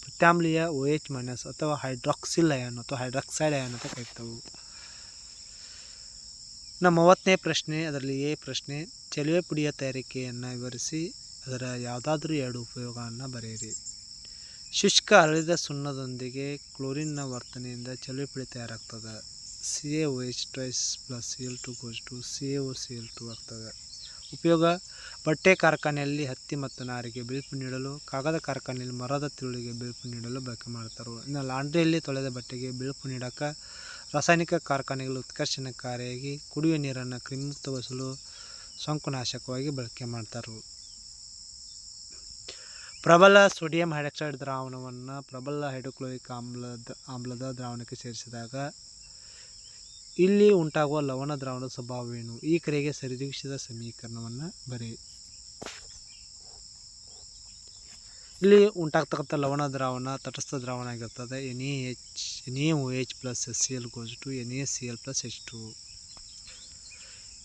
ಪ್ರತ್ಯಾಮ್ಲೀಯ O H minus ಅಥವಾ ಹೈಡ್ರಾಕ್ಸಿಲ್ ಅಯಾನು ಅಥವಾ ಹೈಡ್ರಾಕ್ಸೈಡ್ ಅಯಾನು ಅಂತ ಕರಿತಾವೆ. ನಮ್ಮ ಮೂವತ್ತನೇ ಪ್ರಶ್ನೆ, ಅದರಲ್ಲಿ ಎ ಪ್ರಶ್ನೆ, ಚೆಲುವೆ ಪುಡಿಯ ತಯಾರಿಕೆಯನ್ನು ವಿವರಿಸಿ, ಅದರ ಯಾವುದಾದ್ರೂ ಎರಡು ಉಪಯೋಗವನ್ನು ಬರೆಯಿರಿ. ಶುಷ್ಕ ಅರಳಿದ ಸುಣ್ಣದೊಂದಿಗೆ ಕ್ಲೋರಿನ್ನ ವರ್ತನೆಯಿಂದ ಚೆಲುವೆ ಪುಡಿ ತಯಾರಾಗ್ತದೆ. C A O H twice plus C L two goes to C A O C L two ಆಗ್ತದೆ. ಉಪಯೋಗ. ಬಟ್ಟೆ ಕಾರ್ಖಾನೆಯಲ್ಲಿ ಹತ್ತಿ ಮತ್ತು ನಾರಿಗೆ ಬಿಳುಪು ನೀಡಲು, ಕಾಗದ ಕಾರ್ಖಾನೆಯಲ್ಲಿ ಮರದ ತಿರುಳಿಗೆ ಬಿಳುಪು ನೀಡಲು ಬಳಕೆ ಮಾಡ್ತಾರೆ. ಇನ್ನು ಲಾಂಡ್ರಿಯಲ್ಲಿ ತೊಳೆದ ಬಟ್ಟೆಗೆ ಬಿಳುಪು ನೀಡಕ, ರಾಸಾಯನಿಕ ಕಾರ್ಖಾನೆಗಳು ಉತ್ಕರ್ಷಣಕಾರಿಯಾಗಿ ಕುಡಿಯುವ ನೀರನ್ನು ಕ್ರಿಮಿಮುಕ್ತಗೊಳಿಸಲು ಸೋಂಕುನಾಶಕವಾಗಿ ಬಳಕೆ ಮಾಡ್ತಾರೆ. ಪ್ರಬಲ ಸೋಡಿಯಂ ಹೈಡ್ರಾಕ್ಸೈಡ್ ದ್ರಾವಣವನ್ನು ಪ್ರಬಲ ಹೈಡ್ರೋಕ್ಲೋರಿಕ್ ಆಮ್ಲದ ಆಮ್ಲದ ದ್ರಾವಣಕ್ಕೆ ಸೇರಿಸಿದಾಗ ಇಲ್ಲಿ ಉಂಟಾಗುವ ಲವಣ ದ್ರಾವಣದ ಸ್ವಭಾವವೇನು? ಈ ಕರೆಗೆ ಸರಿದೂಗಿಸಿದ ಸಮೀಕರಣವನ್ನು ಬರೆಯಿರಿ ಇಲ್ಲಿ ಉಂಟಾಗ್ತಕ್ಕಂಥ ಲವಣ ದ್ರಾವಣ ತಟಸ್ಥ ದ್ರಾವಣ ಆಗಿರ್ತದೆ. N A H N A O H plus S C L goes to N A C L plus H two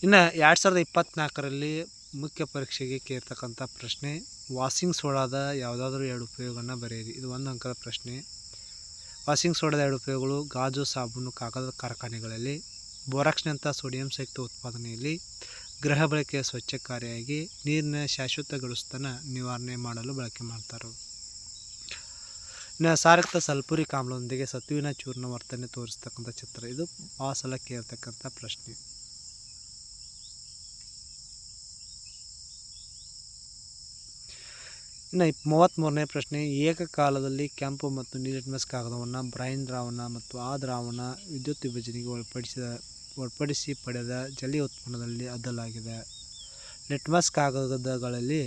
ಇನ್ನು ಎರಡು ಸಾವಿರದ ಇಪ್ಪತ್ತ್ನಾಲ್ಕರಲ್ಲಿ ಮುಖ್ಯ ಪರೀಕ್ಷೆಗೆ ಕೇರ್ತಕ್ಕಂಥ ಪ್ರಶ್ನೆ ವಾಷಿಂಗ್ ಸೋಡಾದ ಯಾವುದಾದ್ರೂ ಎರಡು ಉಪಯೋಗವನ್ನು ಬರೆಯಿರಿ. ಇದು ಒಂದು ಅಂಕದ ಪ್ರಶ್ನೆ. ವಾಷಿಂಗ್ ಸೋಡಾದ ಎರಡು ಉಪಯೋಗಗಳು ಗಾಜು, ಸಾಬೂನು, ಕಾಗದ ಕಾರ್ಖಾನೆಗಳಲ್ಲಿ, ಬೋರಾಕ್ಸ್ನಂಥ ಸೋಡಿಯಂ ಸಯುಕ್ತ ಉತ್ಪಾದನೆಯಲ್ಲಿ, ಗೃಹ ಬಳಕೆಯ ಸ್ವಚ್ಛಕಾರಿಯಾಗಿ ನೀರಿನ ಶಾಶ್ವತ ಗಡುಸ್ತನ ನಿವಾರಣೆ ಮಾಡಲು ಬಳಕೆ ಮಾಡ್ತಾರೆ. ಇನ್ನು ಸಾರಕ್ತ ಸಲ್ಪುರಿ ಆಮ್ಲದೊಂದಿಗೆ ಸತುವಿನ ಚೂರ್ಣ ವರ್ತನೆ ತೋರಿಸ್ತಕ್ಕಂಥ ಚಿತ್ರ. ಇದು ಆ ಸಲ ಕೇಳ್ತಕ್ಕಂಥ ಪ್ರಶ್ನೆ. ಇನ್ನು ಮೂವತ್ತ್ಮೂರನೇ ಪ್ರಶ್ನೆ, ಏಕಕಾಲದಲ್ಲಿ ಕೆಂಪು ಮತ್ತು ನೀಲಿಟ್ಮಸ್ ಕಾಗದವನ್ನು ಬ್ರೈನ್ ದ್ರಾವಣ ಮತ್ತು ಆ ದ್ರಾವಣ ವಿದ್ಯುತ್ ವಿಭಜನೆಗೆ ಒಳಪಡಿಸಿದ, ಒಳಪಡಿಸಿ ಪಡೆದ ಜಲೀಯ ಉತ್ಪನ್ನದಲ್ಲಿ ಅದ್ದಲಾಗಿದೆ ಲಿಟ್ಮಸ್ ಕಾಗದಗಳಲ್ಲಿ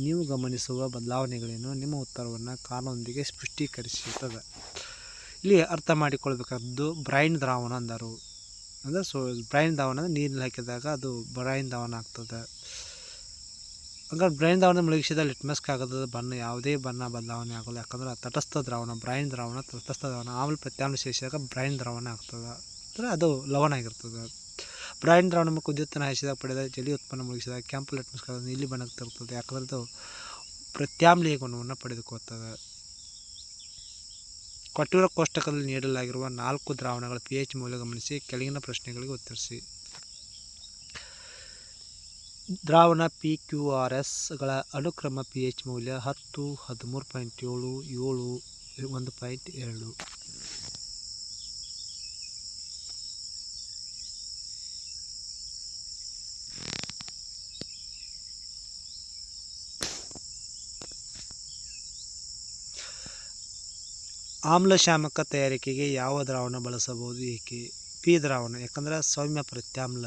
ನೀವು ಗಮನಿಸುವ ಬದಲಾವಣೆಗಳೇನು? ನಿಮ್ಮ ಉತ್ತರವನ್ನು ಕಾರಣದೊಂದಿಗೆ ಸ್ಪಷ್ಟೀಕರಿಸುತ್ತದೆ. ಇಲ್ಲಿ ಅರ್ಥ ಮಾಡಿಕೊಳ್ಬೇಕಾದ್ದು ಬ್ರೈನ್ ದ್ರಾವಣ ಅಂದರು. ಅಂದರೆ ಸೊ ಬ್ರೈನ್ ದ್ರಾವಣ ನೀರಿನಲ್ಲಿ ಹಾಕಿದಾಗ ಅದು ಬ್ರೈನ್ ದ್ರಾವಣ ಆಗ್ತದೆ. ಹಂಗಾರೆ ಬ್ರೈನ್ ದ್ರಾವಣ ಮುಳುಗಿಸಿದ ಲಿಟ್ಮಸ್ ಕಾಗದದ ಬಣ್ಣ ಯಾವುದೇ ಬಣ್ಣ ಬದಲಾವಣೆ ಆಗೋಲ್ಲ. ಯಾಕಂದ್ರೆ ತಟಸ್ಥ ದ್ರಾವಣ, ಬ್ರೈನ್ ದ್ರಾವಣ, ತಟಸ್ಥ ದ್ರಾವಣ, ಆಮೇಲೆ ಪ್ರತ್ಯಾಮ್ಲ ಸೇರಿಸಿದಾಗ ಬ್ರೈನ್ ದ್ರಾವಣ ಆಗ್ತದೆ. ಅಂದರೆ ಅದು ಲವಣ ಆಗಿರ್ತದೆ. ಬ್ರೈನ್ ದ್ರಾವಣ ಮತ್ತು ವಿದ್ಯುತ್ತನ್ನು ಹಾಯಿಸಿದಾಗ ಪಡೆದ ಜಲಿ ಉತ್ಪನ್ನ ಮುಳುಗಿಸಿದಾಗ ಕೆಂಪು ಲಿಟ್ಮಸ್ ಕಾಗದ ನೀಲಿ ಬಣ್ಣಕ್ಕೆ ತರುತ್ತದೆ. ಯಾಕಂದ್ರೆ ಅದು ಪ್ರತ್ಯಾಮ್ಲೀಯ ಗುಣವನ್ನು ಪಡೆದುಕೊಳ್ತದೆ. ಕೊಟ್ಟಿರುವ ಕೋಷ್ಟಕದಲ್ಲಿ ನೀಡಲಾಗಿರುವ ನಾಲ್ಕು ದ್ರಾವಣಗಳ ಪಿ ಎಚ್ ಮೌಲ್ಯ ಗಮನಿಸಿ, ಕೆಳಗಿನ ಪ್ರಶ್ನೆಗಳಿಗೆ ಉತ್ತರಿಸಿ. ದ್ರಾವಣ ಪಿ ಕ್ಯೂ ಆರ್ ಎಸ್ಗಳ ಅನುಕ್ರಮ ಪಿ ಎಚ್ ಮೌಲ್ಯ ಹತ್ತು, ಹದಿಮೂರು ಪಾಯಿಂಟ್ ಏಳು ಏಳು, ಒಂದು ಪಾಯಿಂಟ್ ಎರಡು. ಆಮ್ಲಶಾಮಕ ತಯಾರಿಕೆಗೆ ಯಾವ ದ್ರಾವಣ ಬಳಸಬಹುದು? ಏಕೆ? ಪಿ ದ್ರಾವಣ, ಯಾಕಂದರೆ ಸೌಮ್ಯ ಪ್ರತ್ಯಾಮ್ಲ.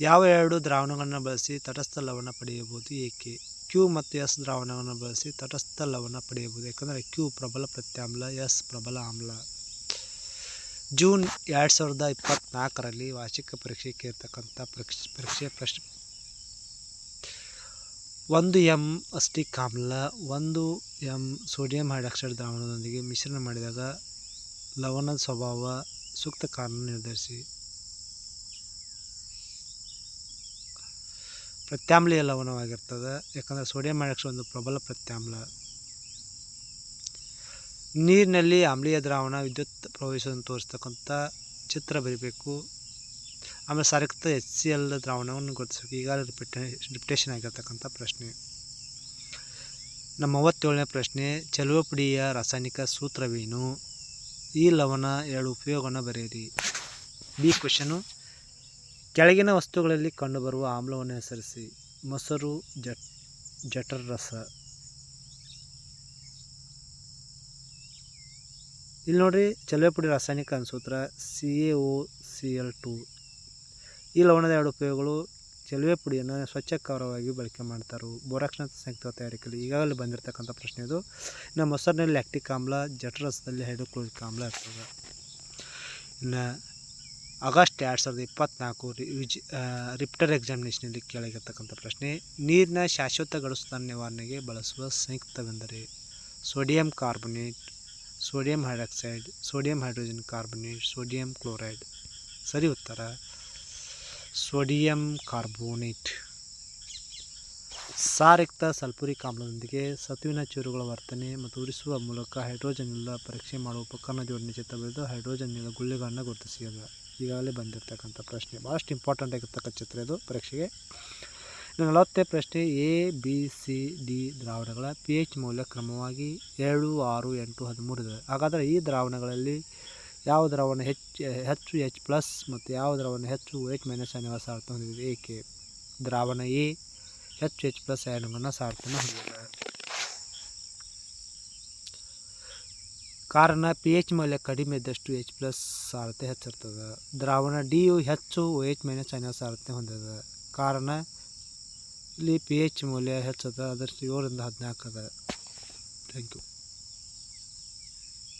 ಯಾವ ಎರಡು ದ್ರಾವಣಗಳನ್ನು ಬಳಸಿ ತಟಸ್ಥ ಲವಣ ಪಡೆಯಬಹುದು? ಏಕೆ? ಕ್ಯೂ ಮತ್ತು ಎಸ್ ದ್ರಾವಣವನ್ನು ಬಳಸಿ ತಟಸ್ಥ ಲವಣ ಪಡೆಯಬಹುದು. ಯಾಕಂದರೆ ಕ್ಯೂ ಪ್ರಬಲ ಪ್ರತ್ಯಾಮ್ಲ ಎಸ್ ಪ್ರಬಲ ಆಮ್ಲ. ಜೂನ್ ಎರಡು ಸಾವಿರದ ಇಪ್ಪತ್ನಾಲ್ಕರಲ್ಲಿ ವಾರ್ಷಿಕ ಪರೀಕ್ಷೆಗೆ ಕೇಳ್ತಕ್ಕಂಥ ಪರೀಕ್ಷೆ ಪರೀಕ್ಷೆ ಪ್ರಶ್ನೆ. ಒಂದು ಎಂ ಅಸ್ಟಿಕ್ ಆಮ್ಲ, ಒಂದು ಎಂ ಸೋಡಿಯಂ ಹೈಡ್ರಾಕ್ಸೈಡ್ ದ್ರಾವಣದೊಂದಿಗೆ ಮಿಶ್ರಣ ಮಾಡಿದಾಗ ಲವಣದ ಸ್ವಭಾವ ಸೂಕ್ತ ಕಾರಣ ನಿರ್ಧರಿಸಿ. ಪ್ರತ್ಯಾಮ್ಲೀಯ ಲವಣವಾಗಿರ್ತದೆ. ಯಾಕಂದರೆ ಸೋಡಿಯಂ ಹೈಡ್ರಾಕ್ಸೈಡ್ ಒಂದು ಪ್ರಬಲ ಪ್ರತ್ಯಾಮ್ಲ ನೀರಿನಲ್ಲಿ ಆಮ್ಲೀಯ ದ್ರಾವಣ ವಿದ್ಯುತ್ ಪ್ರವೇಶವನ್ನು ತೋರಿಸ್ತಕ್ಕಂಥ ಚಿತ್ರ ಬರಿಬೇಕು. ಆಮೇಲೆ ಸರಕ್ತ ಎಚ್ ಸಿ ಎಲ್ ದ್ರಾವಣವನ್ನು ಗುರುತಿಸಬೇಕು. ಈಗಾಗಲೇ ರಿಪಿಟ ರಿಪಿಟೇಷನ್ ಆಗಿರ್ತಕ್ಕಂಥ ಪ್ರಶ್ನೆ. ನಮ್ಮ ಮೂವತ್ತೇಳನೇ ಪ್ರಶ್ನೆ, ಚಲುವಪುಡಿಯ ರಾಸಾಯನಿಕ ಸೂತ್ರವೇನು? ಈ ಲವಣ ಎರಡು ಉಪಯೋಗನ ಬರೆಯಿರಿ. ಬಿ ಕ್ವಶನು ಕೆಳಗಿನ ವಸ್ತುಗಳಲ್ಲಿ ಕಂಡುಬರುವ ಆಮ್ಲವನ್ನು ಹೆಸರಿಸಿ ಮೊಸರು, ಜಟ್, ಜಠರ ರಸ. ಇಲ್ಲಿ ನೋಡ್ರಿ ಚಲುವೆಪುಡಿ ರಾಸಾಯನಿಕ ಅನುಸೂತ್ರ C A O C L two ಈ ಲವಣದ ಎರಡು ಉಪಯೋಗಗಳು ಚೆಲುವೆ ಪುಡಿಯನ್ನು ಸ್ವಚ್ಛಕರವಾಗಿ ಬಳಕೆ ಮಾಡ್ತಾರೆ? ಬೋರಾಕ್ಸ್ನ ಸಂಯುಕ್ತ ತಯಾರಿಕೆಯಲ್ಲಿ ಈಗಾಗಲೇ ಬಂದಿರತಕ್ಕಂಥ ಪ್ರಶ್ನೆ ಇದು. ಇನ್ನು ಮೊಸರಿನಲ್ಲಿ ಲ್ಯಾಕ್ಟಿಕ್ ಆಮ್ಲ ಜಠರಸದಲ್ಲಿ ಹೈಡ್ರೋಕ್ಲೋರಿಕ್ ಆಮ್ಲ ಇರ್ತದೆ. ಇನ್ನು ಆಗಸ್ಟ್ ಎರಡು ಸಾವಿರದ ಇಪ್ಪತ್ತ್ನಾಲ್ಕು ರಿವಿಜ್ ರಿಪ್ಟರ್ ಎಕ್ಸಾಮಿನೇಷನಲ್ಲಿ ಕೇಳಿರ್ತಕ್ಕಂಥ ಪ್ರಶ್ನೆ, ನೀರಿನ ಶಾಶ್ವತ ಗಡಸುತನ ನಿವಾರಣೆಗೆ ಬಳಸುವ ಸಂಯುಕ್ತವೆಂದರೆ sodium carbonate sodium hydroxide sodium hydrogen carbonate sodium chloride ಸರಿ ಉತ್ತರ ಸೋಡಿಯಂ ಕಾರ್ಬೋನೇಟ್ ಸಾರಯುಕ್ತ ಸಲ್ಪುರಿ ಆಮ್ಲದೊಂದಿಗೆ ಸತುವಿನ ಚೂರುಗಳ ವರ್ತನೆ ಮತ್ತು ಉರಿಸುವ ಮೂಲಕ ಹೈಡ್ರೋಜನ್ ಇಲ್ಲ ಪರೀಕ್ಷೆ ಮಾಡುವ ಉಪಕರಣ ಜೋಡಣೆ ಚಿತ್ರ ಬರೆದು ಹೈಡ್ರೋಜನ್ ಇಲ್ಲ ಗುಳ್ಳೆಗಳನ್ನು ಗುರುತಿಸಿದ ಈಗಾಗಲೇ ಬಂದಿರತಕ್ಕಂಥ ಪ್ರಶ್ನೆ. ಭಾಳಷ್ಟು ಇಂಪಾರ್ಟೆಂಟ್ ಆಗಿರ್ತಕ್ಕಂಥ ಚಿತ್ರ ಇದು ಪರೀಕ್ಷೆಗೆ. ಇನ್ನು ನಲವತ್ತನೇ ಪ್ರಶ್ನೆ ಎ ಬಿ ಸಿ ಡಿ ದ್ರಾವಣಗಳ ಪಿ ಎಚ್ ಮೌಲ್ಯ ಕ್ರಮವಾಗಿ ಏಳು, ಆರು, ಎಂಟು, ಹದಿಮೂರು ಇದೆ ಹಾಗಾದರೆ ಈ ದ್ರಾವಣಗಳಲ್ಲಿ ಯಾವ ದ್ರಾವಣ ಹೆಚ್ಚು ಹೆಚ್ಚು ಎಚ್ ಪ್ಲಸ್ ಮತ್ತು ಯಾವ ದ್ರಾವಣ ಹೆಚ್ಚು ಎಚ್ ಮೈನಸ್ ಅನ್ನುವ ಸಾರ್ಥ ಹೊಂದಿದೆ? ಏಕೆ? ದ್ರಾವಣ ಎ ಹೆಚ್ಚು ಎಚ್ ಪ್ಲಸ್ ಅಯಾನುಗಳನ್ನು ಸಾರ್ಥನ ಹೊಂದಿದೆ. ಕಾರಣ ಪಿ ಎಚ್ ಮೌಲ್ಯ ಕಡಿಮೆ ಇದ್ದಷ್ಟು ಎಚ್ ಪ್ಲಸ್ ಸಾರತೆ ಹೆಚ್ಚಿರ್ತದೆ. ದ್ರಾವಣ ಡಿ ಯು ಹೆಚ್ಚು ಒ ಎಚ್ ಮೈನಸ್ ಅನ್ನೋ ಸಾರತೆ ಹೊಂದಿದೆ. ಕಾರಣ ಇಲ್ಲಿ ಪಿ ಎಚ್ ಮೌಲ್ಯ ಹೆಚ್ಚದ, ಅದರ ಏಳರಿಂದ ಹದಿನಾಲ್ಕು ಅದ. Thank you